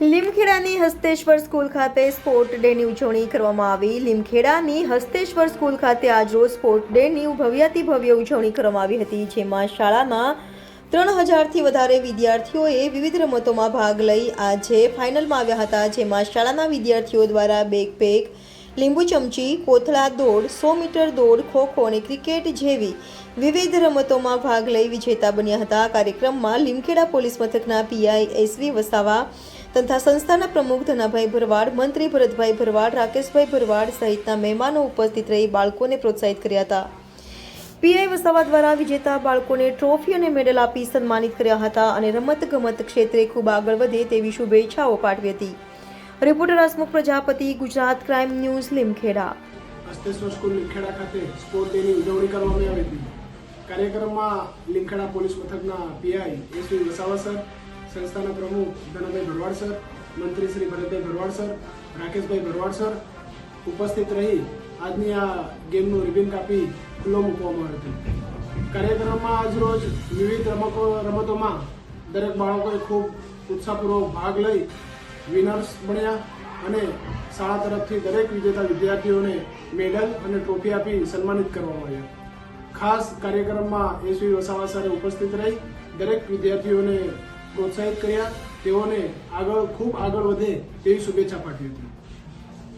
લીમખેડાની Hasteshwar school ખાતે sport ડેની ઉજવણી કરવામાં આવી. લીમખેડાની હસ્તેશ્વર સ્કૂલ ખાતે આજરોજ સ્પોર્ટ ડેની ભવ્યાતિ ભવ્ય ઉજવણી કરવામાં આવી હતી, જેમાં શાળાના ત્રણ હજારથી વધારે વિદ્યાર્થીઓએ વિવિધ રમતોમાં ભાગ લઈ આજે ફાઇનલમાં આવ્યા હતા, જેમાં શાળાના વિદ્યાર્થીઓ દ્વારા બેકપેક લીંબુ ચમચી, કોથળા દોડ, સો મીટર દોડ, ખોખો અને ક્રિકેટ જેવી વિવિધ રમતોમાં ભાગ લઈ વિજેતા બન્યા હતા. કાર્યક્રમમાં લીમખેડા પોલીસ મથકના પીઆઈ એસવી વસાવા તથા સંસ્થાના પ્રમુખ ધનાભાઈ ભરવાડ, મંત્રી ભરતભાઈ ભરવાડ, રાકેશભાઈ ભરવાડ સહિતના મહેમાનો ઉપસ્થિત રહી બાળકોને પ્રોત્સાહિત કર્યા હતા. પીઆઈ વસાવા દ્વારા વિજેતા બાળકોને ટ્રોફી અને મેડલ આપી સન્માનિત કર્યા હતા અને રમત ગમત ક્ષેત્રે ખૂબ આગળ વધે તેવી શુભેચ્છાઓ પાઠવી હતી. Reporter Hasmukh Prajapati, Gujarat crime news, Limkheda. Asteshwar school Limkheda ખાતે સ્પોર્ટ ડેની ઉજવણી કરવામાં આવી હતી. કાર્યક્રમમાં લીમખેડા પોલીસ મથકના પીઆઈ એસવી વસાવા સર સંસ્થાના પ્રમુખ ધનભાઈ ભરવાડ સર, મંત્રી શ્રી ભરતભાઈ ભરવાડ સર, રાકેશભાઈ ભરવાડ સર ઉપસ્થિત રહી આજની આ ગેમનું રિબિન કાપી ખુલ્લો મૂકવામાં આવ્યો કાર્યક્રમમાં આજરોજ વિવિધ રમકો, રમતોમાં દરેક બાળકોએ ખૂબ ઉત્સાહપૂર્વક ભાગ લઈ વિનર્સ બન્યા અને શાળા તરફથી દરેક વિજેતા વિદ્યાર્થીઓને મેડલ અને ટ્રોફી આપી સન્માનિત કરવામાં આવ્યા. ખાસ કાર્યક્રમમાં એસવી વસાવા સરે ઉપસ્થિત રહી દરેક વિદ્યાર્થીઓને પ્રોત્સાહિત કર્યા. તેઓને આગળ ખૂબ આગળ વધે તેવી શુભેચ્છા પાઠવી હતી.